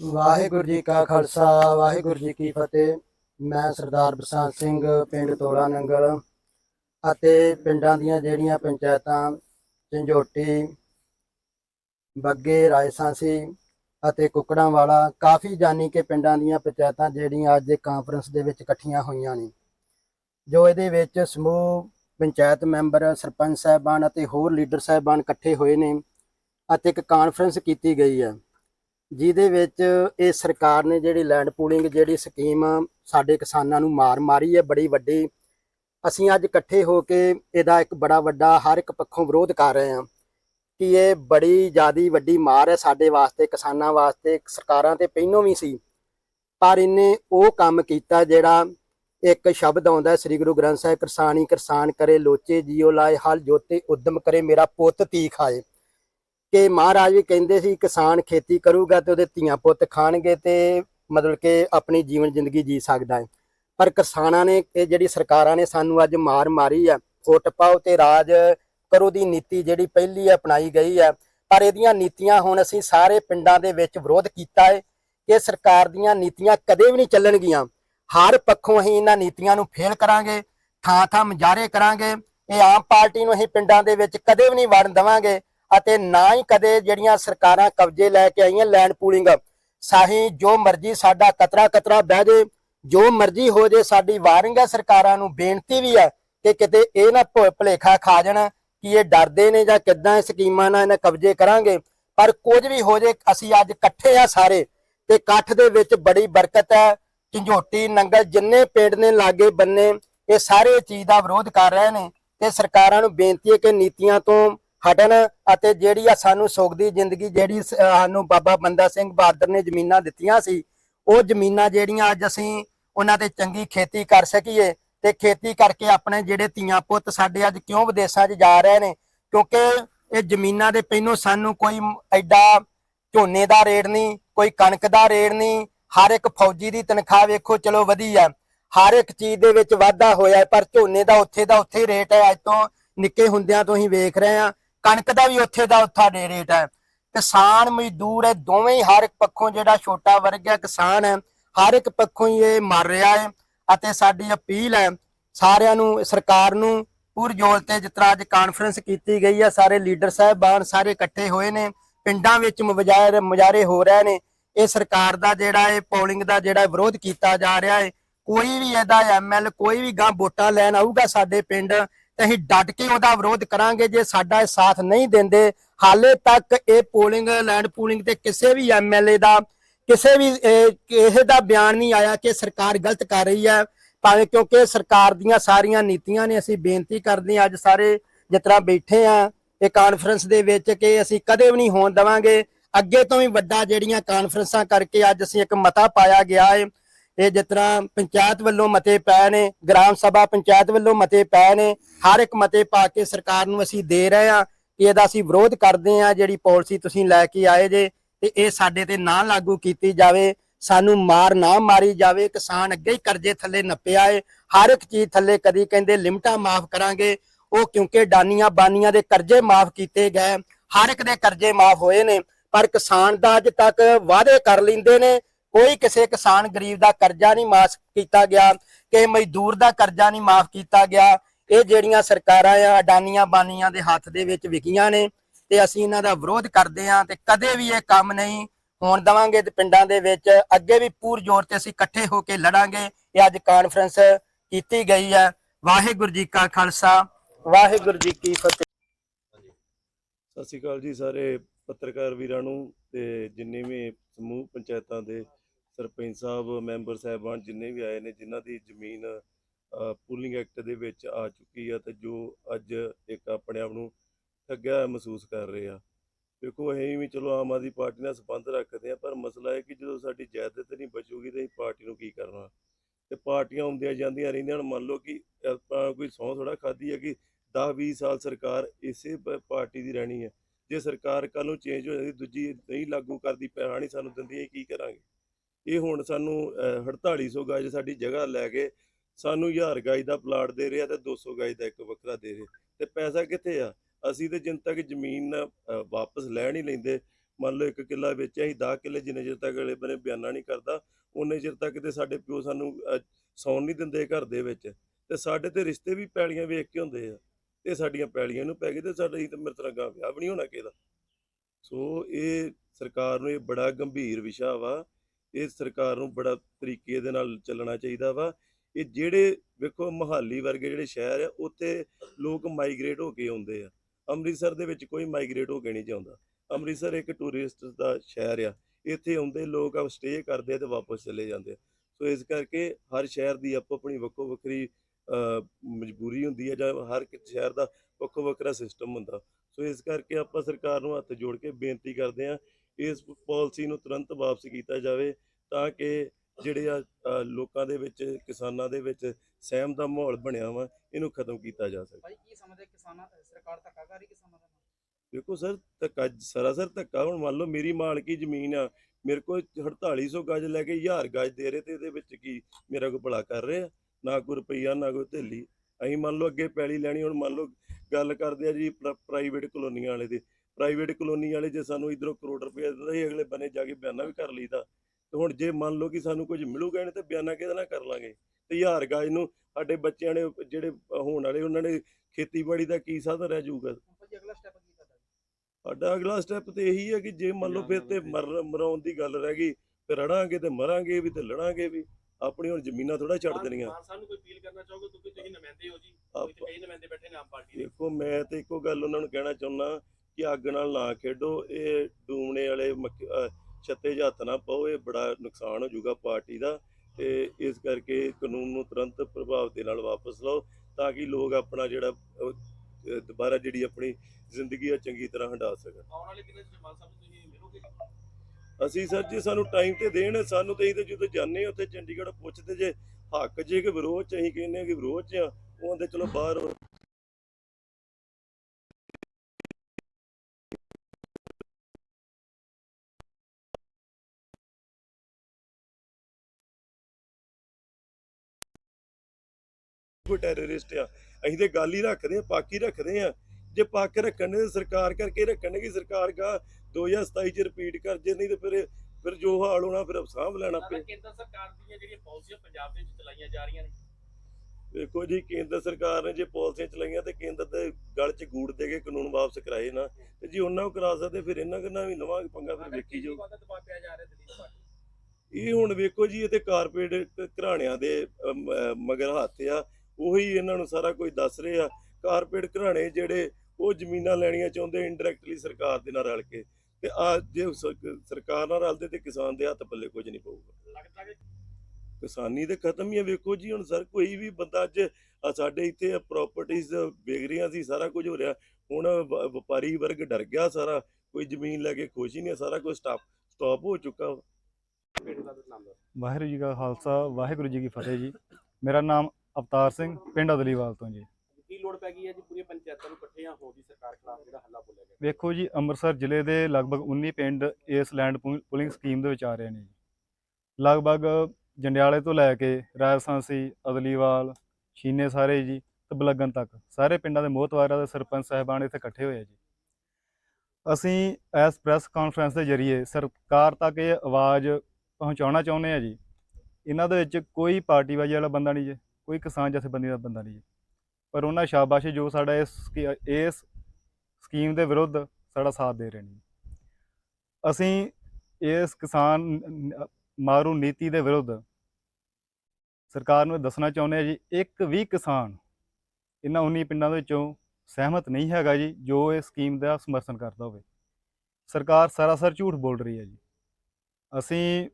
ਵਾਹਿਗੁਰੂ ਜੀ ਕਾ ਖਾਲਸਾ, ਵਾਹਿਗੁਰੂ ਜੀ ਕੀ ਫਤਿਹ। ਮੈਂ ਸਰਦਾਰ ਬਸੰਤ ਸਿੰਘ, ਪਿੰਡ ਤੋੜਾ ਨੰਗਲ ਅਤੇ ਪਿੰਡਾਂ ਦੀਆਂ ਜਿਹੜੀਆਂ ਪੰਚਾਇਤਾਂ, ਝੰਜੋਟੀ, ਬੱਗੇ ਰਾਇਸਾਂਸੀ ਅਤੇ ਕੁਕੜਾਂ ਵਾਲਾ ਕਾਫੀ ਜਾਨੀ ਕਿ ਪਿੰਡਾਂ ਦੀਆਂ ਪੰਚਾਇਤਾਂ ਜਿਹੜੀਆਂ ਅੱਜ ਦੇ ਕਾਨਫਰੰਸ ਦੇ ਵਿੱਚ ਇਕੱਠੀਆਂ ਹੋਈਆਂ ਨੇ। ਜੋ ਇਹਦੇ ਵਿੱਚ ਸਮੂਹ, ਪੰਚਾਇਤ ਮੈਂਬਰ, ਸਰਪੰਚ ਸਾਹਿਬਾਨ ਅਤੇ ਹੋਰ ਲੀਡਰ ਸਾਹਿਬਾਨ ਇਕੱਠੇ ਹੋਏ ਨੇ ਅਤੇ ਇੱਕ ਕਾਨਫਰੰਸ ਕੀਤੀ ਗਈ ਹੈ। ਜਿਹਦੇ ਵਿੱਚ ਇਹ ਸਰਕਾਰ ਨੇ ਜਿਹੜੀ ਲੈਂਡ ਪੂਲਿੰਗ ਜਿਹੜੀ ਸਕੀਮ ਸਾਡੇ ਕਿਸਾਨਾਂ ਨੂੰ ਮਾਰ ਮਾਰੀ ਹੈ, ਬੜੀ ਵੱਡੀ। ਅਸੀਂ ਅੱਜ ਇਕੱਠੇ ਹੋ ਕੇ ਇਹਦਾ ਇੱਕ ਬੜਾ ਵੱਡਾ ਹਰ ਇੱਕ ਪੱਖੋਂ ਵਿਰੋਧ ਕਰ ਰਹੇ ਹਾਂ ਕਿ ਇਹ ਬੜੀ ਜਿਆਦੀ ਵੱਡੀ ਮਾਰ ਹੈ ਸਾਡੇ ਵਾਸਤੇ, ਕਿਸਾਨਾਂ ਵਾਸਤੇ, ਸਰਕਾਰਾਂ ਤੇ ਪਹਿਲੋਂ ਵੀ ਸੀ। ਪਰ ਇਹਨੇ ਉਹ ਕੰਮ ਕੀਤਾ ਜਿਹੜਾ ਇੱਕ ਸ਼ਬਦ ਆਉਂਦਾ ਸ੍ਰੀ ਗੁਰੂ ਗ੍ਰੰਥ ਸਾਹਿਬ ਕਿਰਸਾਨੀ ਕਿਰਸਾਨ ਕਰੇ, ਲੋਚੇ ਜੀਓ ਲਾਏ, ਹਲ ਜੋਤੇ, ਉਦਮ ਕਰੇ, ਮੇਰਾ ਪੁੱਤ ਤੀਖ ਆਏ ਕਿ ਮਹਾਰਾਜ ਵੀ ਕਹਿੰਦੇ ਸੀ ਕਿਸਾਨ ਖੇਤੀ ਕਰੂਗਾ ਤੇ ਉਹਦੇ ਧੀਆਂ ਪੁੱਤ ਖਾਣਗੇ ਤੇ ਮਤਲਬ ਕਿ ਆਪਣੀ ਜੀਵਨ ਜ਼ਿੰਦਗੀ ਜੀ ਸਕਦਾ ਹੈ। ਪਰ ਕਿਸਾਨਾਂ ਨੇ, ਇਹ ਜਿਹੜੀ ਸਰਕਾਰਾਂ ਨੇ ਸਾਨੂੰ ਅੱਜ ਮਾਰ ਮਾਰੀ ਆ ਫੁੱਟ ਪਾਓ ਤੇ ਰਾਜ ਕਰੋ ਦੀ ਨੀਤੀ ਜਿਹੜੀ ਪਹਿਲੀ ਅਪਣਾਈ ਗਈ ਹੈ ਪਰ ਇਹਦੀਆਂ ਨੀਤੀਆਂ ਹੁਣ ਅਸੀਂ ਸਾਰੇ ਪਿੰਡਾਂ ਦੇ ਵਿੱਚ ਵਿਰੋਧ ਕੀਤਾ ਹੈ ਕਿ ਸਰਕਾਰ ਦੀਆਂ ਨੀਤੀਆਂ ਕਦੇ ਵੀ ਨਹੀਂ ਚੱਲਣਗੀਆਂ। ਹਰ ਪੱਖੋਂ ਅਸੀਂ ਇਹਨਾਂ ਨੀਤੀਆਂ ਨੂੰ ਫੇਲ ਕਰਾਂਗੇ ਥਾਂ ਥਾਂ ਮੁਜ਼ਾਹਰੇ ਕਰਾਂਗੇ। ਇਹ ਆਮ ਪਾਰਟੀ ਨੂੰ ਅਸੀਂ ਪਿੰਡਾਂ ਦੇ ਵਿੱਚ ਕਦੇ ਵੀ ਨਹੀਂ ਵੜਨ ਦੇਵਾਂਗੇ। ਅਤੇ ਨਾ ਹੀ ਕਦੇ ਜਿਹੜੀਆਂ ਸਰਕਾਰਾਂ ਕਬਜ਼ੇ ਲੈ ਕੇ ਆਈਆਂ ਲੈਂਡ ਪੂਲਿੰਗ। ਸਾਹੀ ਜੋ ਮਰਜ਼ੀ ਸਾਡਾ ਕਤਰਾ ਕਤਰਾ ਬਹਿ ਜੇ, ਜੋ ਮਰਜ਼ੀ ਹੋ ਜੇ, ਸਾਡੀ ਵਾਰਿੰਗ ਹੈ ਸਰਕਾਰਾਂ ਨੂੰ, ਬੇਨਤੀ ਵੀ ਹੈ ਕਿ ਕਿਤੇ ਇਹ ਨਾ ਭੁਲੇਖਾ ਖਾ ਜਾਣ ਕਿ ਇਹ ਡਰਦੇ ਨੇ ਜਾਂ ਕਿੱਦਾਂ ਸਕੀਮਾਂ ਨਾਲ ਇਹਨਾਂ ਕਬਜ਼ੇ ਕਰਾਂਗੇ। ਪਰ ਕੁਝ ਵੀ ਹੋ ਜੇ, ਅਸੀਂ ਅੱਜ ਇਕੱਠੇ ਆ ਸਾਰੇ ਤੇ ਇਕੱਠ ਦੇ ਵਿੱਚ ਬੜੀ ਬਰਕਤ ਹੈ। ਝੰਜੋਟੀ, ਨੰਗਲ ਜਿੰਨੇ ਪਿੰਡ ਨੇ ਲਾਗੇ ਬੰਨੇ, ਇਹ ਸਾਰੇ ਚੀਜ਼ ਦਾ ਵਿਰੋਧ ਕਰ ਰਹੇ ਨੇ ਤੇ ਸਰਕਾਰਾਂ ਨੂੰ ਬੇਨਤੀ ਹੈ ਕਿ ਨੀਤੀਆਂ ਤੋਂ ਹਟਣ ਅਤੇ ਜਿਹੜੀ ਆ ਸਾਨੂੰ ਸੁੱਖ ਦੀ ਜ਼ਿੰਦਗੀ ਜਿਹੜੀ ਸਾਨੂੰ ਬਾਬਾ ਬੰਦਾ ਸਿੰਘ ਬਹਾਦਰ ਨੇ ਜ਼ਮੀਨਾਂ ਦਿੱਤੀਆਂ ਸੀ, ਉਹ ਜ਼ਮੀਨਾਂ ਜਿਹੜੀਆਂ ਅੱਜ ਅਸੀਂ ਉਹਨਾਂ ਤੇ ਚੰਗੀ ਖੇਤੀ ਕਰ ਸਕੀਏ ਤੇ ਖੇਤੀ ਕਰਕੇ ਆਪਣੇ ਜਿਹੜੇ ਧੀਆਂ ਪੁੱਤ ਸਾਡੇ ਅੱਜ ਕਿਉਂ ਵਿਦੇਸ਼ਾਂ 'ਚ ਜਾ ਰਹੇ ਨੇ, ਕਿਉਂਕਿ ਇਹ ਜ਼ਮੀਨਾਂ ਦੇ ਪਹਿਲੋਂ ਸਾਨੂੰ ਕੋਈ ਐਡਾ ਝੋਨੇ ਦਾ ਰੇਟ ਨਹੀਂ, ਕੋਈ ਕਣਕ ਦਾ ਰੇਟ ਨਹੀਂ, ਹਰ ਇੱਕ ਫੌਜੀ ਦੀ ਤਨਖਾਹ ਵੇਖੋ ਚਲੋ ਵਧੀ ਆ ਹਰ ਇੱਕ ਚੀਜ਼ ਦੇ ਵਿੱਚ ਵਾਧਾ ਹੋਇਆ, ਪਰ ਝੋਨੇ ਦਾ ਉੱਥੇ ਦਾ ਉੱਥੇ ਰੇਟ ਹੈ, ਅੱਜ ਤੋਂ ਨਿੱਕੇ ਹੁੰਦਿਆਂ ਤੋਂ ਹੀ ਵੇਖ ਰਹੇ ਆ ਕਣਕ ਦਾ ਵੀ ਉੱਥੇ ਦਾ ਉੱਥਾ ਦੇ ਰੇਟ ਹੈ। ਕਿਸਾਨ ਮਜ਼ਦੂਰ ਹੈ, ਦੋਵੇਂ ਹੀ ਹਰ ਇੱਕ ਪੱਖੋਂ ਜਿਹੜਾ ਛੋਟਾ ਵਰਗ ਹੈ, ਕਿਸਾਨ ਹੈ, ਹਰ ਇੱਕ ਪੱਖੋਂ ਹੀ ਇਹ ਮਰ ਰਿਹਾ ਹੈ ਅਤੇ ਸਾਡੀ ਅਪੀਲ ਹੈ ਸਾਰਿਆਂ ਨੂੰ, ਸਰਕਾਰ ਨੂੰ ਪੁਰਜੋਰ ਤੇ ਜਿਸ ਅੱਜ ਕਾਨਫਰੰਸ ਕੀਤੀ ਗਈ ਹੈ, ਸਾਰੇ ਲੀਡਰ ਸਾਹਿਬਾਨ ਸਾਰੇ ਇਕੱਠੇ ਹੋਏ ਨੇ, ਪਿੰਡਾਂ ਵਿੱਚ ਮੁਜ਼ਾਹਰੇ ਮੁਜ਼ਾਹਰੇ ਹੋ ਰਹੇ ਨੇ, ਇਹ ਸਰਕਾਰ ਦਾ ਜਿਹੜਾ ਇਹ ਪੋਲਿੰਗ ਦਾ ਜਿਹੜਾ ਵਿਰੋਧ ਕੀਤਾ ਜਾ ਰਿਹਾ ਹੈ, ਕੋਈ ਵੀ ਇਹਦਾ ਐਮਐਲ ਕੋਈ ਵੀ ਗਾਂ ਵੋਟਾਂ ਲੈਣ ਆਊਗਾ ਸਾਡੇ ਪਿੰਡ ਤੇ ਅਸੀਂ ਡਟ ਕੇ ਉਹਦਾ ਵਿਰੋਧ ਕਰਾਂਗੇ, ਜੇ ਸਾਡਾ ਇਹ ਸਾਥ ਨਹੀਂ ਦਿੰਦੇ, ਹਾਲੇ ਤੱਕ ਇਹ ਪੋਲਿੰਗ, ਲੈਂਡ ਪੂਲਿੰਗ ਤੇ ਕਿਸੇ ਵੀ ਐਮਐਲਏ ਦਾ, ਕਿਸੇ ਵੀ, ਇਹ- ਕਿਸੇ ਦਾ ਬਿਆਨ ਨਹੀਂ ਆਇਆ ਕਿ ਸਰਕਾਰ ਗਲਤ ਕਰ ਰਹੀ ਹੈ। ਭਾਵੇਂ ਕਿਉਂਕਿ ਸਰਕਾਰ ਦੀਆਂ ਸਾਰੀਆਂ ਨੀਤੀਆਂ ਨੇ, ਅਸੀਂ ਬੇਨਤੀ ਕਰਦੇ ਹਾਂ ਅੱਜ ਸਾਰੇ ਜਿਸ ਤਰ੍ਹਾਂ ਬੈਠੇ ਆ ਇਹ ਕਾਨਫਰੰਸ ਦੇ ਵਿੱਚ ਕਿ ਅਸੀਂ ਕਦੇ ਵੀ ਨਹੀਂ ਹੋਣ ਦੇਵਾਂਗੇ। ਅੱਗੇ ਤੋਂ ਵੀ ਵੱਡਾ ਜਿਹੜੀਆਂ ਕਾਨਫਰੰਸਾਂ ਕਰਕੇ ਅੱਜ ਅਸੀਂ ਇੱਕ ਮਤਾ ਪਾਇਆ ਗਿਆ ਹੈ ਇਹ ਜਿਸ ਤਰ੍ਹਾਂ ਪੰਚਾਇਤ ਵੱਲੋਂ ਮਤੇ ਪਏ ਨੇ, ਗ੍ਰਾਮ ਸਭਾ ਪੰਚਾਇਤ ਵੱਲੋਂ ਮਤੇ ਪਏ ਨੇ, ਹਰ ਇੱਕ ਮਤੇ ਪਾ ਕੇ ਸਰਕਾਰ ਨੂੰ ਅਸੀਂ ਦੇ ਰਹੇ ਹਾਂ ਕਿ ਇਹਦਾ ਅਸੀਂ ਵਿਰੋਧ ਕਰਦੇ ਹਾਂ, ਜਿਹੜੀ ਪਾਲਿਸੀ ਤੁਸੀਂ ਲੈ ਕੇ ਆਏ ਜੇ, ਤੇ ਇਹ ਸਾਡੇ ਤੇ ਨਾ ਲਾਗੂ ਕੀਤੀ ਜਾਵੇ, ਸਾਨੂੰ ਮਾਰ ਨਾ ਮਾਰੀ ਜਾਵੇ, ਕਿਸਾਨ ਅੱਗੇ ਹੀ ਕਰਜ਼ੇ ਥੱਲੇ ਨੱਪਿਆ ਏ ਹਰ ਇੱਕ ਚੀਜ਼ ਥੱਲੇ ਕਦੀ ਕਹਿੰਦੇ ਲਿਮਟਾਂ ਮਾਫ ਕਰਾਂਗੇ, ਉਹ ਕਿਉਂਕਿ ਡਾਨੀਆਂ ਬਾਨੀਆਂ ਦੇ ਕਰਜ਼ੇ ਮਾਫ ਕੀਤੇ ਗਏ, ਹਰ ਇੱਕ ਦੇ ਕਰਜ਼ੇ ਮਾਫ ਹੋਏ ਨੇ, ਪਰ ਕਿਸਾਨ ਦਾ ਅੱਜ ਤੱਕ ਵਾਅਦੇ ਕਰ ਲੈਂਦੇ ਨੇ ਕੋਈ ਕਿਸੇ ਕਿਸਾਨ ਗਰੀਬ ਦਾ ਕਰਜ਼ਾ ਨਹੀਂ ਮਾਫ ਕੀਤਾ ਗਿਆ ਕਿ ਮਜ਼ਦੂਰ ਦਾ ਕਰਜ਼ਾ ਨਹੀਂ ਮਾਫ ਕੀਤਾ ਗਿਆ। ਇਹ ਜਿਹੜੀਆਂ ਸਰਕਾਰਾਂ ਆ, ਅਡਾਨੀਆਂ ਬਾਨੀਆਂ ਦੇ ਹੱਥ ਦੇ ਵਿੱਚ ਵਿਕੀਆਂ ਨੇ ਤੇ ਅਸੀਂ ਇਹਨਾਂ ਦਾ ਵਿਰੋਧ ਕਰਦੇ ਹਾਂ ਤੇ ਕਦੇ ਵੀ ਇਹ ਕੰਮ ਨਹੀਂ ਹੋਣ ਦਵਾਂਗੇ ਤੇ ਪਿੰਡਾਂ ਦੇ ਵਿੱਚ ਅੱਗੇ ਵੀ ਪੂਰ ਜ਼ੋਰ ਤੇ ਅਸੀਂ ਇਕੱਠੇ ਹੋ ਕੇ ਲੜਾਂਗੇ। ਇਹ ਅੱਜ ਕਾਨਫਰੰਸ ਕੀਤੀ ਗਈ ਹੈ। ਵਾਹਿਗੁਰੂ ਜੀ ਕਾ ਖਾਲਸਾ। ਵਾਹਿਗੁਰੂ ਜੀ ਕੀ ਫਤਿਹ। ਸਤਿ ਸ਼੍ਰੀ ਅਕਾਲ ਜੀ ਸਾਰੇ ਪੱਤਰਕਾਰ ਵੀਰਾਂ ਨੂੰ ਤੇ ਜਿੰਨੇ ਵੀ ਸਮੂਹ ਪੰਚਾਇਤਾਂ ਦੇ ਸਰਪੰਚ ਸਾਹਿਬ, ਮੈਂਬਰ ਸਾਹਿਬਾਨ ਜਿੰਨੇ ਵੀ ਆਏ ਨੇ, ਜਿਨ੍ਹਾਂ ਦੀ ਜ਼ਮੀਨ ਪੂਲਿੰਗ ਐਕਟ ਦੇ ਵਿੱਚ ਆ ਚੁੱਕੀ ਆ ਤੇ ਜੋ ਅੱਜ ਇੱਕ ਆਪਣੇ ਆਪ ਨੂੰ ਠੱਗਿਆ ਮਹਿਸੂਸ ਕਰ ਰਹੇ ਆ। ਦੇਖੋ, ਅਸੀਂ ਵੀ ਚਲੋ ਆਮ ਆਦਮੀ ਪਾਰਟੀ ਨਾਲ ਸੰਬੰਧ ਰੱਖਦੇ ਆ, ਪਰ ਮਸਲਾ ਹੈ ਕਿ ਜਦੋਂ ਸਾਡੀ ਜਾਇਦਾਦ ਨਹੀਂ ਬਚੂਗੀ ਤਾਂ ਅਸੀਂ ਪਾਰਟੀ ਨੂੰ ਕੀ ਕਰਨਾ? ਤੇ ਪਾਰਟੀਆਂ ਆਉਂਦੀਆਂ ਜਾਂਦੀਆਂ ਰਹਿੰਦੀਆਂ ਹੁਣ ਮੰਨ ਲਓ ਕਿ ਆਪਾਂ ਕੋਈ ਸਹੁੰ ਥੋੜਾ ਖਾਦੀ ਹੈ ਕਿ 10 20 ਸਾਲ ਸਰਕਾਰ ਇਸੇ ਪ- ਪਾਰਟੀ ਦੀ ਰਹਿਣੀ ਹੈ। ਜੇ ਸਰਕਾਰ ਕੱਲ ਨੂੰ ਚੇਂਜ ਹੋ ਜਾਂਦੀ, ਦੂਜੀ ਨਹੀਂ ਲਾਗੂ ਕਰਦੀ ਪੈਣੀ ਸਾਨੂੰ ਦਿੰਦੀ ਹੈ ਕੀ ਕਰਾਂਗੇ? ਇਹ ਹੁਣ ਸਾਨੂੰ ਅਹ, 4800 ਗਜ ਸਾਡੀ ਜਗ੍ਹਾ ਲੈ ਕੇ ਸਾਨੂੰ 1000 ਗਜ ਦਾ ਪਲਾਟ ਦੇ ਰਿਹਾ ਤੇ 200 ਗਜ ਦਾ ਇੱਕ ਵੱਖਰਾ ਦੇ ਰਿਹਾ। ਤੇ ਪੈਸਾ ਕਿੱਥੇ ਆ? ਅਸੀਂ ਤੇ ਜਿੰਨ ਤੱਕ ਜ਼ਮੀਨ ਵਾਪਸ ਲੈ ਨਹੀਂ ਲੈਂਦੇ। ਮੰਨ ਲਓ ਇੱਕ ਕਿੱਲਾ ਵੇਚਿਆ ਅਸੀਂ 10 ਕਿੱਲੇ ਜਿੰਨੇ ਚਿਰ ਤੱਕ ਅਗਲੇ ਬੰਨੇ ਬਿਆਨਾ ਨਹੀਂ ਕਰਦਾ ਉਹਨੇ ਚਿਰ ਤੱਕ ਤੇ ਸਾਡੇ ਪਿਓ ਸਾਨੂੰ ਸੌਣ ਨਹੀਂ ਦਿੰਦੇ ਘਰ ਦੇ ਵਿੱਚ। ਤੇ ਸਾਡੇ ਤੇ ਰਿਸ਼ਤੇ ਵੀ ਪੈਲੀਆਂ ਵੇਖ ਕੇ ਹੁੰਦੇ ਆ। ਤੇ ਸਾਡੀਆਂ ਪੈਲੀਆਂ ਨੂੰ ਪੈ ਗਏ ਤੇ ਸਾਡਾ ਹੀ ਤੇ ਮੇਰੇ ਤਰ੍ਹਾਂ ਗਾਂ ਵਿਆਹ ਵੀ ਨਹੀਂ ਹੋਣਾ ਕਿਹਦਾ ਸੋ ਇਹ ਸਰਕਾਰ ਨੂੰ ਇਹ ਬੜਾ ਗੰਭੀਰ ਵਿਸ਼ਾ ਵਾ ਇਹ ਸਰਕਾਰ ਨੂੰ ਬੜਾ ਤਰੀਕੇ ਦੇ ਨਾਲ ਚੱਲਣਾ ਚਾਹੀਦਾ ਵਾ। ਇਹ ਜਿਹੜੇ ਵੇਖੋ ਮਹਾਲੀ ਵਰਗੇ ਜਿਹੜੇ ਸ਼ਹਿਰ ਆ, ਉੱਥੇ ਲੋਕ ਮਾਈਗ੍ਰੇਟ ਹੋ ਕੇ ਆਉਂਦੇ ਆ। ਅੰਮ੍ਰਿਤਸਰ ਦੇ ਵਿੱਚ ਕੋਈ ਮਾਈਗ੍ਰੇਟ ਹੋ ਕੇ ਨਹੀਂ ਜਾਂਦਾ। ਅੰਮ੍ਰਿਤਸਰ ਇੱਕ ਟੂਰਿਸਟ ਦਾ ਸ਼ਹਿਰ ਆ। ਇੱਥੇ ਆਉਂਦੇ ਲੋਕ ਆ ਸਟੇ ਕਰਦੇ ਆ ਤੇ ਵਾਪਸ ਚਲੇ ਜਾਂਦੇ ਆ। ਸੋ ਇਸ ਕਰਕੇ ਹਰ ਸ਼ਹਿਰ ਦੀ ਆਪੋ ਆਪਣੀ ਵੱਖੋ ਵੱਖਰੀ ਮਜਬੂਰੀ ਹੁੰਦੀ ਹੈ ਜਾਂ ਹਰ ਸ਼ਹਿਰ ਦਾ ਵੱਖੋ ਵੱਖਰਾ ਸਿਸਟਮ ਹੁੰਦਾ। ਸੋ ਇਸ ਕਰਕੇ ਆਪਾਂ ਸਰਕਾਰ ਨੂੰ ਹੱਥ ਜੋੜ ਕੇ ਬੇਨਤੀ ਕਰਦੇ ਆ ਇਸ ਪਾਲਿਸੀ ਨੂੰ ਤੁਰੰਤ ਵਾਪਸ ਕੀਤਾ ਜਾਵੇ ਤਾਂ ਕਿ ਜਿਹੜੇ ਆ ਲੋਕਾਂ ਦੇ ਵਿੱਚ ਕਿਸਾਨਾਂ ਦੇ ਵਿੱਚ ਸਹਿਮ ਦਾ ਮਾਹੌਲ ਬਣਿਆ ਵਾ ਇਹਨੂੰ ਖਤਮ ਕੀਤਾ ਜਾ ਸਕੇ। ਭਾਈ ਕੀ ਸਮਝਦੇ ਕਿਸਾਨਾਂ ਸਰਕਾਰ ਧੱਕਾ ਕਰ ਰਹੀ ਕਿਸਾਨਾਂ ਦੇ ਦੇਖੋ ਸਰ ਧੱਕਾ ਸਰਾਸਰ ਧੱਕਾ ਹੁਣ ਮੰਨ ਲਓ ਮੇਰੀ ਮਾਲਕੀ ਜ਼ਮੀਨ ਆ ਮੇਰੇ ਕੋਲ 4800 ਗਜ ਲੈ ਕੇ 1000 ਗਜ ਦੇ ਰਹੇ ਤੇ ਇਹਦੇ ਵਿੱਚ ਕੀ ਮੇਰਾ ਕੋਈ ਭਲਾ ਕਰ ਰਹੇ? ਨਾ ਕੋਈ ਰੁਪਈਆ ਨਾ ਕੋਈ ਥੇਲੀ ਅਸੀਂ ਮੰਨ ਲਓ ਅੱਗੇ ਪੈਲੀ ਲੈਣੀ ਹੁਣ ਮੰਨ ਲਓ ਗੱਲ ਕਰਦੇ ਆ ਜੀ ਪ੍ਰਾਈਵੇਟ ਕਲੋਨੀਆਂ ਵਾਲੇ ਦੇ। ਪ੍ਰਾਈਵੇਟ ਕਲੋਨੀ ਵਾਲੇ ਜੇ ਸਾਨੂੰ ਇਧਰੋਂ ਕਰੋੜ ਰੁਪਏ ਦਿੰਦੇ ਸੀ ਅਗਲੇ ਬੰਨੇ ਜਾ ਕੇ ਬਿਆਨਾ ਵੀ ਕਰ ਲਈਦਾ। ਤੇ ਹੁਣ ਜੇ ਮੰਨ ਲਓ ਕਿ ਸਾਨੂੰ ਕੁਝ ਮਿਲੂਗਾ ਨਹੀਂ ਤੇ ਬਿਆਨਾ ਕਿਹਦੇ ਨਾਲ ਕਰ ਲਾਂਗੇ? ਤੇ 1000 ਗਜ ਨੂੰ ਸਾਡੇ ਬੱਚਿਆਂ ਨੇ ਜਿਹੜੇ ਹੋਣ ਵਾਲੇ ਉਹਨਾਂ ਨੇ ਖੇਤੀਬਾੜੀ ਦਾ ਕੀ ਸਾਧਨ ਰਹਿ ਜਾਊਗਾ? ਅਗਲਾ ਸਟੈਪ ਕੀ ਸਾਡਾ ਅਗਲਾ ਸਟੈਪ ਤੇ ਇਹੀ ਹੈ ਕਿ ਜੇ ਮੰਨ ਲਓ ਫਿਰ ਤੇ ਮਰ ਮਰਾਉਣ ਦੀ ਗੱਲ ਰਹਿ ਗਈ ਤੇ ਰੜਾਂਗੇ ਤੇ ਮਰਾਂਗੇ ਵੀ ਤੇ ਲੜਾਂਗੇ ਵੀ। ਆਪਣੀ ਹੁਣ ਜ਼ਮੀਨਾਂ ਥੋੜਾ ਛੱਡ ਦੇਣੀਆਂ। ਮਾਨ ਸਾਹਿਬ ਨੂੰ ਕੋਈ ਅਪੀਲ ਕਰਨਾ ਚਾਹੋਗੇ? ਕਿਉਂਕਿ ਤੁਸੀਂ ਨੁਮਾਇੰਦੇ ਹੋ ਜੀ। ਕਈ ਨੁਮਾਇੰਦੇ ਬੈਠੇ ਨੇ ਆਮ ਪਾਰਟੀ ਦੇ। ਦੇਖੋ ਮੈਂ ਤੇ ਇੱਕੋ ਗੱਲ ਉਹਨਾਂ ਨੂੰ ਕਹਿਣਾ ਚਾਹੁੰਦਾ ਕਿ ਅੱਗ ਨਾਲ ਨਾ ਖੇਡੋ ਇਹ ਡੂਮਣੇ ਵਾਲੇ ਛੱਤੇ ਹੱਥ ਨਾ ਪਾਓ ਇਹ ਬੜਾ ਨੁਕਸਾਨ ਹੋ ਜਾਊਗਾ ਪਾਰਟੀ ਦਾ ਤੇ ਇਸ ਕਰਕੇ ਕਾਨੂੰਨ ਨੂੰ ਤੁਰੰਤ ਪ੍ਰਭਾਵ ਦੇ ਨਾਲ ਵਾਪਸ ਲਓ ਤਾਂ ਕਿ ਲੋਕ ਆਪਣਾ ਜਿਹੜਾ ਦੁਬਾਰਾ ਜਿਹੜੀ ਆਪਣੀ ਜ਼ਿੰਦਗੀ ਆ ਚੰਗੀ ਤਰ੍ਹਾਂ ਹੰਡਾ ਸਕਣ। ਆਉਣ ਵਾਲੇ ਦਿਨਾਂ 'ਚ ਮਾਨ ਸਾਹਿਬ ਨੂੰ ਤੁਸੀਂ ਮਿਲੋਗੇ? ਅਸੀਂ ਸਰ ਜੀ ਸਾਨੂੰ ਟਾਈਮ ਤੇ ਦੇਣ ਸਾਨੂੰ ਤੇ ਇਹਦੇ ਜਦੋਂ ਜਾਂਦੇ ਹਾਂ ਉੱਥੇ ਚੰਡੀਗੜ੍ਹ ਪੁੱਛਦੇ ਜੇ ਹੱਕ ਜੇ ਕਿ ਵਿਰੋਧ ਚ ਅਸੀਂ ਕਹਿੰਦੇ ਕਿ ਵਿਰੋਧ ਚ ਆ ਉਹ ਆਂਦੇ ਚਲੋ ਬਾਹਰ ਕੋਈ ਟੈਰਰਿਸਟ ਆ। ਅਸੀਂ ਤੇ ਗੱਲ ਹੀ ਰੱਖਦੇ ਆ ਪੱਕ ਰੱਖਦੇ ਆ। ਜੇ ਪੱਕ ਰੱਖਣ ਸਰਕਾਰ ਕਰਕੇ ਰੱਖਣਗੇ। ਸਰਕਾਰ ਗਾ 2027 ਚ ਰਿਪੀਟ ਕਰ ਜੇ ਨਹੀਂ ਤੇ ਫਿਰ ਫਿਰ ਜੋ ਹਾਲ ਹੋਣਾ ਫਿਰ ਸਾਂਭ ਲੈਣਾ ਪਏ ਕੇਂਦਰ ਸਰਕਾਰ ਦੀਆਂ ਜਿਹੜੀਆਂ ਪਾਲਿਸੀਆਂ ਪੰਜਾਬ ਦੇ ਵਿੱਚ ਚਲਾਈਆਂ ਜਾ ਰਹੀਆਂ ਨੇ। ਵੇਖੋ ਜੀ ਕੇਂਦਰ ਸਰਕਾਰ ਨੇ ਜੇ ਪਾਲਿਸੀਆਂ ਚਲਾਈਆਂ ਤੇ ਕੇਂਦਰ ਦੇ ਗਲ 'ਚ ਗੂੜ ਦੇ ਕੇ ਕਾਨੂੰਨ ਵਾਪਸ ਕਰਾਏ ਨਾ ਤੇ ਜੀ ਉਹਨਾਂ ਨੂੰ ਕਰਾ ਸਕਦੇ ਫਿਰ ਇਹਨਾਂ ਕਿੰਨਾ ਵੀ ਨਵਾਂ ਪੰਗਾ ਫਿਰ ਵੇਖੀ ਜਾਓ ਇਹ ਹੁਣ ਵੇਖੋ ਜੀ ਇਹ ਤੇ ਕਾਰਪੋਰੇਟ ਘਰਾਣਿਆਂ ਦੇ ਮਗਰ ਹੱਥ ਆ। ਉਹੀ ਇਹਨਾਂ ਨੂੰ ਸਾਰਾ ਕੁਝ ਦੱਸ ਰਹੇ ਆ। ਕਾਰਪੋਰੇਟ ਘਰਾਣੇ ਜਿਹੜੇ ਉਹ ਜ਼ਮੀਨਾਂ ਲੈਣੀਆਂ ਚਾਹੁੰਦੇ ਇਨਡਾਇਰੈਕਟਲੀ ਸਰਕਾਰ ਦੇ ਨਾਲ ਰਲ ਕੇ। ਤੇ ਆ ਜੇ ਸਰਕਾਰ ਨਾਲ ਰਲਦੇ ਤੇ ਕਿਸਾਨ ਦੇ ਹੱਥ ਪੱਲੇ ਕੁਝ ਨਹੀਂ ਪਊਗਾ। ਲੱਗਦਾ ਕਿ ਕਿਸਾਨੀ ਤੇ ਖਤਮ ਹੀ ਆ। ਵੇਖੋ ਜੀ, ਹੁਣ ਸਰ ਕੋਈ ਵੀ ਬੰਦਾ ਅੱਜ ਸਾਡੇ ਇੱਥੇ ਪ੍ਰਾਪਰਟੀਆਂ ਵਿਕ ਰਹੀਆਂ ਸੀ, ਸਾਰਾ ਕੁਝ ਹੋ ਰਿਹਾ। ਹੁਣ ਵਪਾਰੀ ਵਰਗ ਡਰ ਗਿਆ ਸਾਰਾ। ਕੋਈ ਜ਼ਮੀਨ ਲੈ ਕੇ ਖੁਸ਼ ਹੀ ਨਹੀਂ ਸਾਰਾ ਕੁਝ ਸਟਾਪ ਸਟਾਪ ਹੋ ਚੁੱਕਾ ਵਾ। ਵਾਹਿਗੁਰੂ ਜੀ ਕਾ ਖਾਲਸਾ, ਵਾਹਿਗੁਰੂ ਜੀ ਕੀ ਫਤਿਹ ਜੀ। ਮੇਰਾ ਨਾਮ ਅਵਤਾਰ ਸਿੰਘ ਪਿੰਡ ਅਦਲੀਵਾਲ ਤੋਂ ਜੀ। ਕੀ ਲੋੜ ਪੈ ਗਈ ਹੈ ਜੀ ਪੂਰੀਆਂ ਪੰਚਾਇਤਾਂ ਨੂੰ ਇਕੱਠਿਆਂ ਹੋਣ ਦੀ ਸਰਕਾਰ ਖਿਲਾਫ ਜਿਹੜਾ ਹੱਲਾ ਬੋਲਿਆ ਗਿਆ? ਵੇਖੋ ਜੀ ਅੰਮ੍ਰਿਤਸਰ ਜ਼ਿਲ੍ਹੇ ਦੇ ਲਗਭਗ 19 ਪਿੰਡ ਇਸ ਲੈਂਡ ਪੁਲਿੰਗ ਸਕੀਮ ਦੇ ਵਿੱਚ ਆ ਰਹੇ ਨੇ ਜੀ। ਲਗਭਗ ਜੰਡਿਆਲੇ ਤੋਂ ਲੈ ਕੇ ਰਾਜਸਾਂਸੀ ਅਦਲੀਵਾਲ ਛੀਨੇ ਸਾਰੇ ਜੀ ਤੇ ਬਲਗਨ ਤੱਕ ਸਾਰੇ ਪਿੰਡਾਂ ਦੇ ਮੋਹਤਵਾਰਾਂ ਦੇ ਸਰਪੰਚ ਸਾਹਿਬਾਨ ਇੱਥੇ ਇਕੱਠੇ ਹੋਏ ਆ ਜੀ। ਅਸੀਂ ਇਸ ਪ੍ਰੈਸ ਕਾਨਫਰੰਸ ਦੇ ਜ਼ਰੀਏ ਸਰਕਾਰ ਤੱਕ ਇਹ ਆਵਾਜ਼ ਪਹੁੰਚਾਉਣਾ ਚਾਹੁੰਦੇ ਆ ਜੀ। ਇਹਨਾਂ ਦੇ ਵਿੱਚ ਕੋਈ ਪਾਰਟੀਬਾਜ਼ੀ ਵਾਲਾ ਬੰਦਾ ਨਹੀਂ ਜੀ। ਕੋਈ ਕਿਸਾਨ ਜਥੇਬੰਦੀ ਦਾ ਬੰਦਾ ਨਹੀਂ ਜੀ। ਪਰ ਉਹਨਾਂ ਸ਼ਾਬਾਸ਼ ਜੋ ਸਾਡਾ ਇਸ ਸਕੀ- ਇਸ ਸਕੀਮ ਦੇ ਵਿਰੁੱਧ ਸਾਡਾ ਸਾਥ ਦੇ ਰਹੇ ਨੇ ਅਸੀਂ ਇਸ ਕਿਸਾਨ ਮਾਰੂ ਨੀਤੀ ਦੇ ਵਿਰੁੱਧ ਸਰਕਾਰ ਨੂੰ ਦੱਸਣਾ ਚਾਹੁੰਦੇ ਆ ਜੀ, ਇੱਕ ਵੀ ਕਿਸਾਨ ਇਹਨਾਂ 19 ਪਿੰਡਾਂ ਦੇ ਵਿੱਚੋਂ ਸਹਿਮਤ ਨਹੀਂ ਹੈਗਾ ਜੀ, ਜੋ ਇਹ ਸਕੀਮ ਦਾ ਸਮਰਥਨ ਕਰਦਾ ਹੋਵੇ। ਸਰਕਾਰ ਸਰਾਸਰ ਝੂਠ ਬੋਲ ਰਹੀ ਹੈ ਜੀ। ਅਸੀਂ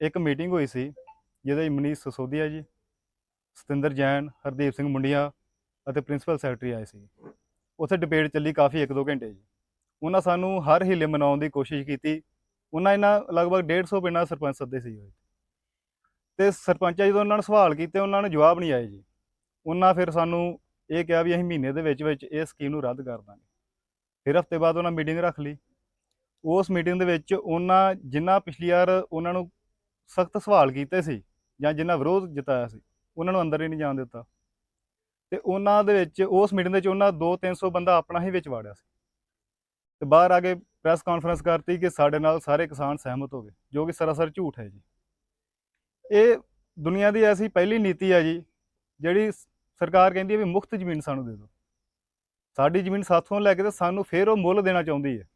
ਇੱਕ ਮੀਟਿੰਗ ਹੋਈ ਸੀ, ਜਿਹਦੇ ਵਿੱਚ ਮਨੀਸ਼ ਸਸੋਦੀਆ ਜੀ ਸਤਿੰਦਰ ਜੈਨ, ਹਰਦੀਪ ਸਿੰਘ ਮੁੰਡੀਆਂ ਅਤੇ ਪ੍ਰਿੰਸੀਪਲ ਸੈਕਟਰੀ ਆਏ ਸੀ। ਉੱਥੇ ਡਿਬੇਟ ਚੱਲੀ ਕਾਫੀ 1-2 ਘੰਟੇ ਜੀ। ਉਹਨਾਂ ਸਾਨੂੰ ਹਰ ਹੀਲੇ ਮਨਾਉਣ ਦੀ ਕੋਸ਼ਿਸ਼ ਕੀਤੀ। ਉਹਨਾਂ ਇਹਨਾਂ ਲਗਭਗ 150 ਪਿੰਡਾਂ ਸਰਪੰਚ ਸੱਦੇ ਸੀ ਹੋਏ ਤੇ ਸਰਪੰਚਾਂ ਜਦੋਂ ਉਹਨਾਂ ਨੇ ਸਵਾਲ ਕੀਤੇ, ਉਹਨਾਂ ਨੂੰ ਜਵਾਬ ਨਹੀਂ ਆਏ ਜੀ। ਉਹਨਾਂ ਫਿਰ ਸਾਨੂੰ ਇਹ ਕਿਹਾ ਵੀ ਅਸੀਂ ਮਹੀਨੇ ਦੇ ਵਿੱਚ ਵਿੱਚ ਇਹ ਸਕੀਮ ਨੂੰ ਰੱਦ ਕਰ ਦਾਂਗੇ। ਫਿਰ ਹਫ਼ਤੇ ਬਾਅਦ ਉਹਨਾਂ ਮੀਟਿੰਗ ਰੱਖ ਲਈ। ਉਸ ਮੀਟਿੰਗ ਦੇ ਵਿੱਚ ਉਹਨਾਂ ਜਿੰਨਾ ਪਿਛਲੀ ਵਾਰ ਉਹਨਾਂ ਨੂੰ ਸਖਤ ਸਵਾਲ ਕੀਤੇ ਸੀ ਜਾਂ ਜਿੰਨਾ ਵਿਰੋਧ ਜਤਾਇਆ ਸੀ ਉਹਨਾਂ ਨੂੰ ਅੰਦਰ ਹੀ ਨਹੀਂ ਜਾਣ ਦਿੱਤਾ। ਤੇ ਉਹਨਾਂ ਦੇ ਵਿੱਚ ਉਸ ਮੀਟਿੰਗ ਦੇ ਵਿੱਚ ਉਹਨਾਂ 2-300 ਬੰਦਾ ਆਪਣਾ ਹੀ ਵਿੱਚ ਵਾੜਿਆ ਸੀ। ਤੇ ਬਾਹਰ ਆ ਕੇ ਪ੍ਰੈਸ ਕਾਨਫਰੰਸ ਕਰਤੀ ਕਿ ਸਾਡੇ ਨਾਲ ਸਾਰੇ ਕਿਸਾਨ ਸਹਿਮਤ ਹੋ ਗਏ ਜੋ ਕਿ ਸਰਾਸਰ ਝੂਠ ਹੈ ਜੀ। ਇਹ ਦੁਨੀਆ ਦੀ ਐਸੀ ਪਹਿਲੀ ਨੀਤੀ ਹੈ ਜੀ ਜਿਹੜੀ ਸਰਕਾਰ ਕਹਿੰਦੀ ਹੈ ਵੀ ਮੁਫਤ ਜ਼ਮੀਨ ਸਾਨੂੰ ਦੇ ਦਿਓ। ਸਾਡੀ ਜ਼ਮੀਨ ਸਾਥੋਂ ਲੈ ਕੇ ਤੇ ਸਾਨੂੰ ਫੇਰ ਉਹ ਮੁੱਲ ਦੇਣਾ ਚਾਹੁੰਦੀ ਹੈ।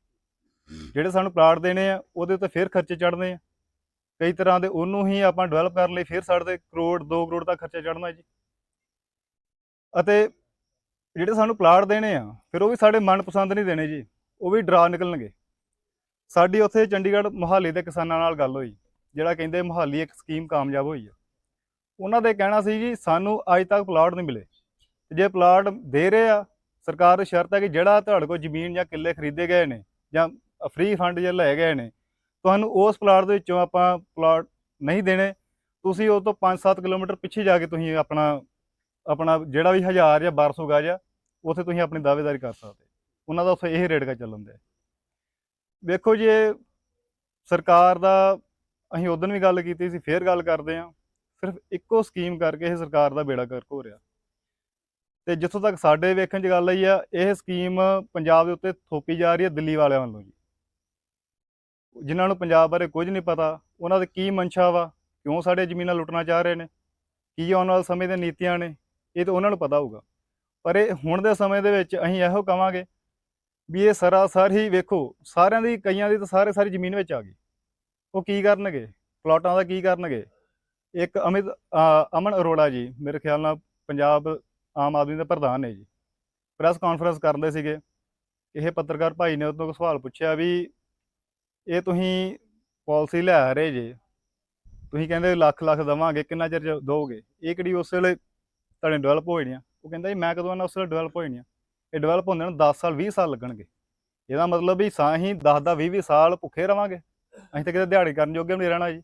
ਜਿਹੜੇ ਸਾਨੂੰ ਪਲਾਟ ਦੇਣੇ ਆ ਉਹਦੇ ਉੱਤੇ ਫੇਰ ਖਰਚੇ ਚੜ੍ਹਨੇ ਆ। ਕਈ ਤਰ੍ਹਾਂ ਦੇ ਉਹਨੂੰ ਹੀ ਆਪਾਂ ਡਿਵੈਲਪ ਕਰਨ ਲਈ ਫਿਰ ਸਾਡੇ ਤੇ ਕਰੋੜ 2 ਕਰੋੜ ਦਾ ਖਰਚਾ ਚੜ੍ਹਨਾ ਜੀ। ਅਤੇ ਜਿਹੜੇ ਸਾਨੂੰ ਪਲਾਟ ਦੇਣੇ ਆ, ਫਿਰ ਉਹ ਵੀ ਸਾਡੇ ਮਨਪਸੰਦ ਨਹੀਂ ਦੇਣੇ ਜੀ। ਉਹ ਵੀ ਡਰਾ ਨਿਕਲਣਗੇ। ਸਾਡੀ ਉੱਥੇ ਚੰਡੀਗੜ੍ਹ ਮੁਹਾਲੀ ਦੇ ਕਿਸਾਨਾਂ ਨਾਲ ਗੱਲ ਹੋਈ, ਜਿਹੜਾ ਕਹਿੰਦੇ ਮੁਹਾਲੀ ਇੱਕ ਸਕੀਮ ਕਾਮਯਾਬ ਹੋਈ ਆ। ਉਹਨਾਂ ਦੇ ਕਹਿਣਾ ਸੀ ਜੀ, ਸਾਨੂੰ ਅੱਜ ਤੱਕ ਪਲਾਟ ਨਹੀਂ ਮਿਲੇ। ਜੇ ਪਲਾਟ ਦੇ ਰਹੇ ਆ, ਸਰਕਾਰ ਦੀ ਸ਼ਰਤ ਹੈ ਕਿ ਜਿਹੜਾ ਤੁਹਾਡੇ ਕੋਲ ਜ਼ਮੀਨ ਜਾਂ ਕਿੱਲੇ ਖਰੀਦੇ ਗਏ ਨੇ ਜਾਂ ਫ੍ਰੀ ਫੰਡ ਜੇ ਲੈ ਗਏ ਨੇ ਤੁਹਾਨੂੰ ਉਸ ਪਲਾਟ ਦੇ ਵਿੱਚੋਂ ਆਪਾਂ ਪਲਾਟ ਨਹੀਂ ਦੇਣੇ। ਤੁਸੀਂ ਉਹ ਤੋਂ 5-7 ਕਿਲੋਮੀਟਰ ਪਿੱਛੇ ਜਾ ਕੇ ਤੁਸੀਂ ਆਪਣਾ ਆਪਣਾ ਜਿਹੜਾ ਵੀ 1000 ਜਾਂ 1200 ਗਾਜ਼ ਆ, ਉੱਥੇ ਤੁਸੀਂ ਆਪਣੀ ਦਾਅਵੇਦਾਰੀ ਕਰ ਸਕਦੇ। ਉਹਨਾਂ ਦਾ ਉੱਥੇ ਇਹ ਰੇਟ ਕਾ ਚੱਲਣ ਦੇ ਵੇਖੋ ਜੀ ਸਰਕਾਰ ਦਾ, ਅਸੀਂ ਉਦੋਂ ਵੀ ਗੱਲ ਕੀਤੀ ਸੀ, ਫੇਰ ਗੱਲ ਕਰਦੇ ਹਾਂ। ਸਿਰਫ ਇੱਕੋ ਸਕੀਮ ਕਰਕੇ ਇਹ ਸਰਕਾਰ ਦਾ ਬੇੜਾ ਗਰਕ ਹੋ ਰਿਹਾ। ਤੇ ਜਿੱਥੋਂ ਤੱਕ ਸਾਡੇ ਵੇਖਣ 'ਚ ਗੱਲ ਆਈ ਆ, ਇਹ ਸਕੀਮ ਪੰਜਾਬ ਦੇ ਉੱਤੇ ਥੋਪੀ ਜਾ ਰਹੀ ਹੈ ਦਿੱਲੀ ਵਾਲਿਆਂ ਵੱਲੋਂ ਜੀ। ਜਿਨ੍ਹਾਂ ਨੂੰ ਪੰਜਾਬ ਬਾਰੇ ਕੁਝ ਨਹੀਂ ਪਤਾ, ਉਹਨਾਂ ਦੇ ਕੀ ਮਨਸ਼ਾ ਵਾ, ਕਿਉਂ ਸਾਡੇ ਜ਼ਮੀਨਾਂ ਲੁੱਟਣਾ ਚਾਹ ਰਹੇ ਨੇ, ਕੀ ਆਉਣ ਵਾਲੇ ਸਮੇਂ ਦੀਆਂ ਨੀਤੀਆਂ ਨੇ, ਇਹ ਤਾਂ ਉਹਨਾਂ ਨੂੰ ਪਤਾ ਹੋਊਗਾ। ਪਰ ਇਹ ਹੁਣ ਦੇ ਸਮੇਂ ਦੇ ਵਿੱਚ ਅਸੀਂ ਇਹੋ ਕਵਾਂਗੇ ਵੀ ਇਹ ਸਰਾਸਰ ਹੀ ਵੇਖੋ, ਸਾਰਿਆਂ ਦੀ, ਕਈਆਂ ਦੀ ਤਾਂ ਸਾਰੇ ਸਾਰੀ ਜ਼ਮੀਨ ਵਿੱਚ ਆ ਗਈ। ਉਹ ਕੀ ਕਰਨਗੇ? ਪਲਾਟਾਂ ਦਾ ਕੀ ਕਰਨਗੇ? ਇੱਕ ਅਮਿਤ ਅਮਨ ਅਰੋੜਾ ਜੀ, ਮੇਰੇ ਖਿਆਲ ਨਾਲ ਪੰਜਾਬ ਆਮ ਆਦਮੀ ਦਾ ਪ੍ਰਧਾਨ ਨੇ ਜੀ। ਪ੍ਰੈਸ ਕਾਨਫਰੰਸ ਕਰਦੇ ਸੀਗੇ। ਇਹ ਪੱਤਰਕਾਰ ਭਾਈ ਨੇ ਉਹਦੋਂ ਸਵਾਲ ਪੁੱਛਿਆ ਵੀ ਇਹ ਤੁਸੀਂ ਪਾਲਿਸੀ ਲੈ ਰਹੇ ਜੇ, ਤੁਸੀਂ ਕਹਿੰਦੇ ਲੱਖ ਲੱਖ ਦਵਾਂਗੇ, ਕਿੰਨਾ ਚਿਰ ਚ ਦੋਗੇ? ਇਹ ਕਿਹੜੀ ਉਸ ਵੇਲੇ ਤੁਹਾਡੇ ਡਿਵੈਲਪ ਹੋ ਜਾਣੀਆਂ ਉਹ ਕਹਿੰਦਾ ਜੀ, ਮੈਂ ਕਦੋਂ ਨਾ ਉਸ ਵੇਲੇ ਡਿਵੈਲਪ ਹੋ ਜਾਣੀਆਂ ਇਹ ਡਿਵੈਲਪ ਹੁੰਦੇ ਨੂੰ 10 ਸਾਲ 20 ਸਾਲ ਲੱਗਣਗੇ। ਇਹਦਾ ਮਤਲਬ ਵੀ ਸਾਂ ਹੀ 10 ਦਾ 20 20 ਸਾਲ ਭੁੱਖੇ ਰਵਾਂਗੇ। ਅਸੀਂ ਤਾਂ ਕਿਤੇ ਦਿਹਾੜੀ ਕਰਨ ਜੋਗੇ ਵੀ ਨਹੀਂ ਰਹਿਣਾ ਜੀ।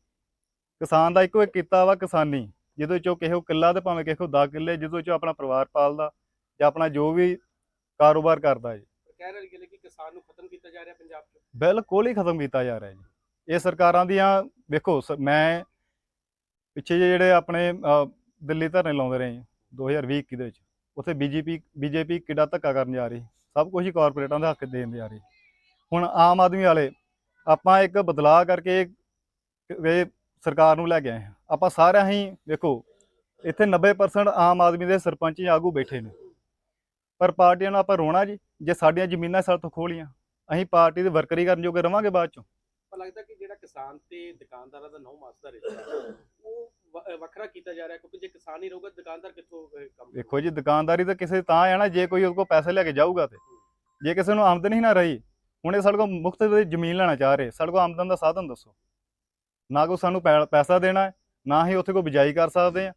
ਕਿਸਾਨ ਦਾ ਇੱਕੋ ਇੱਕ ਕੀਤਾ ਵਾ ਕਿਸਾਨੀ। ਜਿਹਦੇ ਚੋਂ ਕਿਸੇ ਕੋ ਕਿੱਲਾ ਤੇ ਭਾਵੇਂ ਕਿਸੇ ਕੋ 10 ਕਿੱਲੇ, ਜਿਹਦੇ ਚੋਂ ਆਪਣਾ ਪਰਿਵਾਰ ਪਾਲਦਾ ਜਾਂ ਆਪਣਾ ਜੋ ਵੀ ਕਾਰੋਬਾਰ ਕਰਦਾ ਜੀ। ਕਹਿ ਰਹੇ ਕਿ ਕਿ ਕਿਸਾਨ ਨੂੰ ਖਤਮ ਕੀਤਾ ਜਾ ਰਿਹਾ ਪੰਜਾਬ 'ਚ। ਬਿਲਕੁਲ ਹੀ ਖਤਮ ਕੀਤਾ ਜਾ ਰਿਹਾ ਜੀ। ਇਹ ਸਰਕਾਰਾਂ ਦੀਆਂ, ਵੇਖੋ, ਸ- ਮੈਂ ਪਿੱਛੇ ਜਿਹੇ ਜਿਹੜੇ ਆਪਣੇ ਦਿੱਲੀ ਧਰਨੇ ਲਾਉਂਦੇ ਰਹੇ 2020 ਦੇ ਵਿੱਚ। ਉੱਥੇ ਬੀਜੇਪੀ ਬੀਜੇਪੀ ਕਿੱਡਾ ਧੱਕਾ ਕਰਨ ਜਾ ਰਹੀ। ਸਭ ਕੁਝ ਹੀ ਕਾਰਪੋਰੇਟਾਂ ਦੇ ਹੱਕ ਦੇਣ ਜਾ ਰਹੀ। ਹੁਣ ਆਮ ਆਦਮੀ ਵਾਲੇ, ਆਪਾਂ ਇੱਕ ਬਦਲਾਅ ਕਰਕੇ ਇਹ ਸਰਕਾਰ ਨੂੰ ਲੈ ਕੇ ਆਏ ਆਪਾਂ ਸਾਰਿਆਂ ਹੀ, ਵੇਖੋ, ਇੱਥੇ 90% ਆਮ ਆਦਮੀ ਦੇ ਸਰਪੰਚ ਜਾਂ ਆਗੂ ਬੈਠੇ ਨੇ। ਪਰ ਪਾਰਟੀਆਂ ਨੂੰ ਆਪਾਂ ਰੋਣਾ ਜੀ। ਜੇ ਸਾਡੀਆਂ ਜ਼ਮੀਨਾਂ ਸਾਡੇ ਤੋਂ ਖੋਲੀਆਂ ਅਸੀਂ ਪਾਰਟੀ ਦੇ ਵਰਕਰੀ ਕਰਨ ਜੋਗੇ ਰਵਾਂਗੇ ਬਾਅਦ ਚੋਂ। ਪਰ ਲੱਗਦਾ ਕਿ ਜਿਹੜਾ ਕਿਸਾਨ ਤੇ ਦੁਕਾਨਦਾਰਾਂ ਦਾ ਨੌ ਮਾਸ ਦਾ ਰਿਸ਼ਤਾ ਹੈ, ਉਹ ਵ- ਅ, ਵੱਖਰਾ ਕੀਤਾ ਜਾ ਰਿਹਾ ਕਿਉਂਕਿ ਜੇ ਕਿਸਾਨ ਹੀ ਰਹੂਗਾ ਦੁਕਾਨਦਾਰ ਕਿੱਥੋਂ ਅ, ਕੰਮ ਵੇਖੋ ਜੀ ਦੁਕਾਨਦਾਰੀ ਤਾਂ ਕਿਸੇ ਤਾਂ ਆ ਨਾ ਜੇ ਕੋਈ ਉਹਦੇ ਕੋਲ ਪੈਸੇ ਲੈ ਕੇ ਜਾਊਗਾ ਤੇ। ਜੇ ਕਿਸੇ ਨੂੰ ਆਮਦਨ ਹੀ ਨਾ ਰਹੀ ਹੁਣ ਇਹ ਸਾਡੇ ਕੋਲ ਮੁਫਤ ਦੀ ਜ਼ਮੀਨ ਲੈਣਾ ਚਾਹ ਰਹੇ ਸਾਡੇ ਕੋਲ ਆਮਦਨ ਦਾ ਸਾਧਨ ਦੱਸੋ। ਨਾ ਕੋਈ ਸਾਨੂੰ ਪੈ- ਪੈਸਾ ਦੇਣਾ ਹੈ, ਨਾ ਹੀ ਉੱਥੇ ਕੋਈ ਬਿਜਾਈ ਕਰ ਸਕਦੇ ਆ।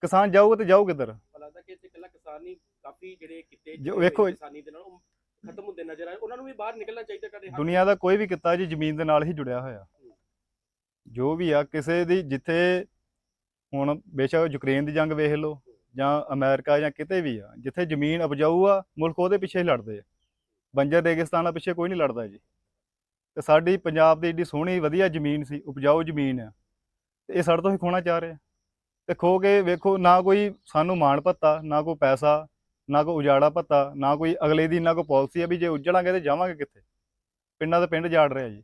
ਕਿਸਾਨ ਜਾਊਗਾ ਤੇ ਜਾਊ ਕਿੱਧਰ? ਪਰ ਲੱਗਦਾ ਕਿ ਇੱਥੇ ਇਕੱਲਾ ਕਿਸਾਨ ਨਹੀਂ ਕਾਫੀ ਜਿਹੜੇ ਕਿਤੇ ਜੋ ਵੇਖੋ- ਕਿਸਾਨੀ ਦੇ ਨਾਲ ਉਹ ਖਤਮ ਹੁੰਦੇ ਨਜ਼ਰ ਆਏ। ਉਹਨਾਂ ਨੂੰ ਵੀ ਬਾਹਰ ਨਿਕਲਣਾ ਚਾਹੀਦਾ ਤੁਹਾਡੇ ਦੁਨੀਆ ਦਾ ਕੋਈ ਵੀ ਕਿੱਤਾ ਜੀ ਜ਼ਮੀਨ ਦੇ ਨਾਲ ਹੀ ਜੁੜਿਆ ਹੋਇਆ। ਜੋ ਵੀ ਆ ਕਿਸੇ ਦੀ ਜਿੱਥੇ ਹੁਣ ਬੇਸ਼ੱਕ ਯੂਕਰੇਨ ਦੀ ਜੰਗ ਵੇਖ ਲਓ ਜਾਂ ਅਮਰੀਕਾ ਜਾਂ ਕਿਤੇ ਵੀ ਆ ਜਿੱਥੇ ਜ਼ਮੀਨ ਉਪਜਾਊ ਆ ਮੁਲਕ ਉਹਦੇ ਪਿੱਛੇ ਹੀ ਲੜਦੇ ਆ। ਬੰਜਰ ਰੇਗਿਸਤਾਨਾਂ ਪਿੱਛੇ ਕੋਈ ਨਹੀਂ ਲੜਦਾ ਜੀ। ਤੇ ਸਾਡੀ ਪੰਜਾਬ ਦੀ ਏਡੀ ਸੋਹਣੀ ਵਧੀਆ ਜ਼ਮੀਨ ਸੀ ਉਪਜਾਊ ਜ਼ਮੀਨ ਆ। ਤੇ ਇਹ ਸਾਡੇ ਤੋਂ ਹੀ ਖੋਣਾ ਚਾਹ ਰਹੇ। ਤੇ ਖੋ ਕੇ ਵੇਖੋ ਨਾ ਕੋਈ ਸਾਨੂੰ ਮਾਣ ਭੱਤਾ ਨਾ ਕੋਈ ਪੈਸਾ ਨਾ ਕੋਈ ਉਜਾੜਾ ਭੱਤਾ, ਨਾ ਕੋਈ ਅਗਲੇ ਦੀ ਨਾ ਕੋਈ ਪਾਲਿਸੀ ਆ ਵੀ ਜੇ ਉਜੜਾਂਗੇ ਤੇ ਜਾਵਾਂਗੇ ਕਿੱਥੇ? ਪਿੰਡਾਂ ਦੇ ਪਿੰਡ ਜਾੜ ਰਿਹਾ ਜੀ।